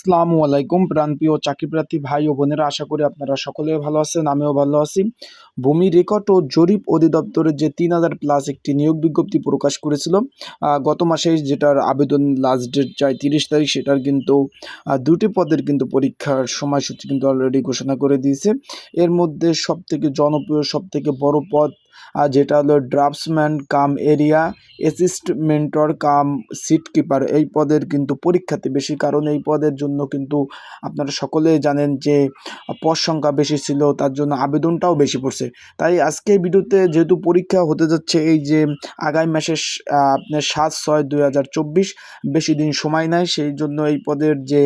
আসসালামু আলাইকুম প্রাণপ্রিয় চাকরিপ্রার্থী ভাই ও বোনেরা, আশা করি আপনারা সকলে ভালো আছেন, আমিও ভালো আছি। ভূমি রেকর্ড ও জরিপ অধিদপ্তরের যে তিন হাজার প্লাস একটি নিয়োগ বিজ্ঞপ্তি প্রকাশ করেছিল গত মাসে যেটার আবেদন লাস্ট ডেট যায় তিরিশ তারিখ, সেটার কিন্তু দুটি পদের কিন্তু পরীক্ষার সময়সূচি কিন্তু অলরেডি ঘোষণা করে দিয়েছে। এর মধ্যে সব থেকে জনপ্রিয় সব থেকে বড় পদ যেটা হলো ড্রাফটসম্যান কাম এরিয়া অ্যাসিস্টমেন্টর কাম সিট কিপার এই পদের কিন্তু পরীক্ষাতে বেশি, কারণ এই পদের জন্য কিন্তু আপনারা সকলেই জানেন যে পদ সংখ্যা বেশি ছিল, তার জন্য আবেদনটাও বেশি পড়ছে। তাই আজকে ভিডিওতে যেহেতু পরীক্ষা হতে যাচ্ছে, এই যে আগামী মাসের আপনার সাত ছয় দুই বেশি দিন সময় নাই, সেই জন্য এই পদের যে,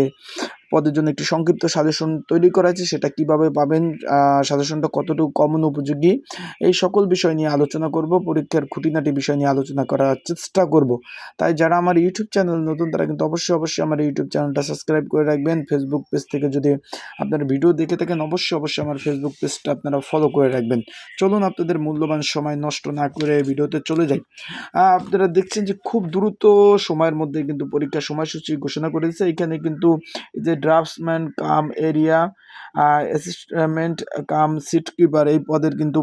পদের জন্য একটি সংক্ষিপ্ত সাজেশন তৈরি করা আছে সেটা কীভাবে পাবেন সাজেশনটা কতটুকু কমন উপযোগী, এই সকল বিষয় নিয়ে আলোচনা করব, পরীক্ষার খুঁটিনাটি বিষয় নিয়ে আলোচনা করার চেষ্টা করব। তাই যারা আমার ইউটিউব চ্যানেল নতুন, তারা কিন্তু অবশ্যই অবশ্যই আমার ইউটিউব চ্যানেলটা সাবস্ক্রাইব করে রাখবেন। ফেসবুক পেজ থেকে যদি আপনারা ভিডিও দেখে থাকেন, অবশ্যই অবশ্যই আমার ফেসবুক পেজটা আপনারা ফলো করে রাখবেন। চলুন আপনাদের মূল্যবান সময় নষ্ট না করে ভিডিওতে চলে যাই। আপনারা দেখছেন যে খুব দ্রুত সময়ের মধ্যে কিন্তু পরীক্ষার সময়সূচি ঘোষণা করে করেছে। এখানে কিন্তু যে draftsman cum area assessment cum seat keeper এই পদের কিন্তু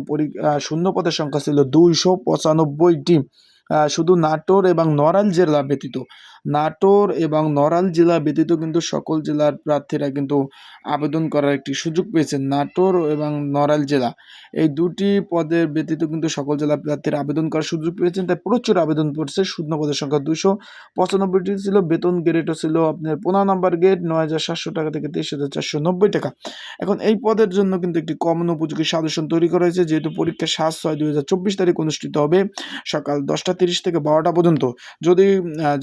শূন্য পদের সংখ্যা ছিল দুইশো পঁচানব্বইটি। শুধু নাটোর এবং নড়াইল জেলা ব্যতীত। নাটোর এবং নড়াইল জেলা ব্যতীত কিন্তু সকল জেলার প্রার্থীরা কিন্তু আবেদন করার একটি সুযোগ পেয়েছেন নাটোর এবং নড়াইল জেলা। এই দুটি পদের ব্যতীত কিন্তু সকল জেলা প্রার্থীরা আবেদন করার সুযোগ পেয়েছেন, তাই প্রচুর আবেদন পড়ছে। শূন্য পদের সংখ্যা দুশো পঁচানব্বইটি ছিল, বেতন গ্রেডও ছিল আপনার পনেরো নম্বর গ্রেড নয় হাজার সাতশো টাকা থেকে তেইশ হাজার চারশো নব্বই টাকা। এখন এই পদের জন্য কিন্তু একটি কমন উপযোগী সাজেশন তৈরি করা হয়েছে, যেহেতু পরীক্ষা সাত ছয় দুই হাজার চব্বিশ তারিখ অনুষ্ঠিত হবে। সকাল দশটা তিরিশ থেকে বারোটা পর্যন্ত। যদি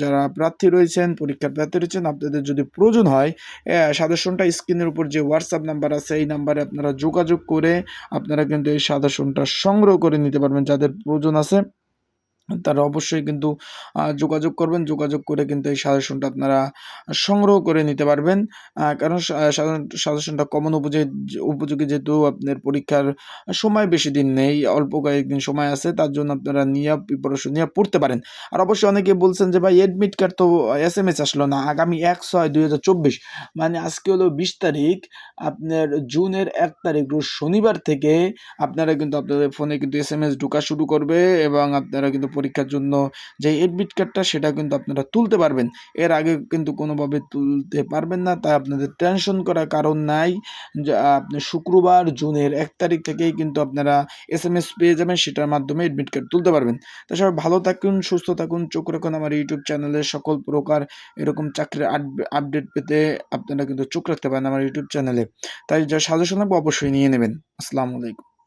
যারা প্রার্থী রয়েছেন, পরীক্ষার প্রার্থী রয়েছেন, আপনাদের যদি প্রয়োজন হয় সাদর্শনটা স্ক্রিনের উপর যে হোয়াটসঅ্যাপ নাম্বার আছে, এই নাম্বারে আপনারা যোগাযোগ করে আপনারা কিন্তু এই সাদর্শনটা সংগ্রহ করে নিতে পারবেন, যাদের প্রয়োজন আছে। তারা অবশ্যই কিন্তু যোগাযোগ করবেন। যোগাযোগ করে কিন্তু এই সাজেশনটা আপনারা সংগ্রহ করে নিতে পারবেন। কারণ সাজেশনটা কমন উপযোগী উপযোগী যেহেতু আপনার পরীক্ষার সময় বেশি দিন নেই, অল্প কয়েকদিন সময় আছে, তার জন্য আপনারা নিয়ে প্রিপারেশন নিয়ে পড়তে পারেন। আর অবশ্যই অনেকে বলছেন যে, ভাই এডমিট কার্ড তো এস এম এস আসলো না, আগামী এক ছয় দুই হাজার চব্বিশ। মানে আজকে হলো বিশ তারিখ, আপনার জুনের এক তারিখ শনিবার থেকে আপনারা কিন্তু আপনাদের ফোনে কিন্তু এস এম এস ঢোকা শুরু করবে এবং আপনারা কিন্তু পরীক্ষার জন্য যে এডমিট কার্ডটা সেটা কিন্তু আপনারা তুলতে পারবেন। এর আগে কিন্তু কোনোভাবে তুলতে পারবেন না, তাই আপনাদের টেনশন করার কারণ নাই। আপনি শুক্রবার জুনের এক তারিখ থেকেই কিন্তু আপনারা এস এম এস পেয়ে যাবেন, সেটার মাধ্যমে এডমিট কার্ড তুলতে পারবেন। তা সবাই ভালো থাকুন, সুস্থ থাকুন, চোখ রাখুন আমার ইউটিউব চ্যানেলে সকল প্রকার এরকম চাকরির আপডেট পেতে আপনারা কিন্তু চোখ রাখতে পারেন আমার ইউটিউব চ্যানেলে তাই যা সাজেশন লাগবে অবশ্যই নিয়ে নেবেন। আসসালামু আলাইকুম।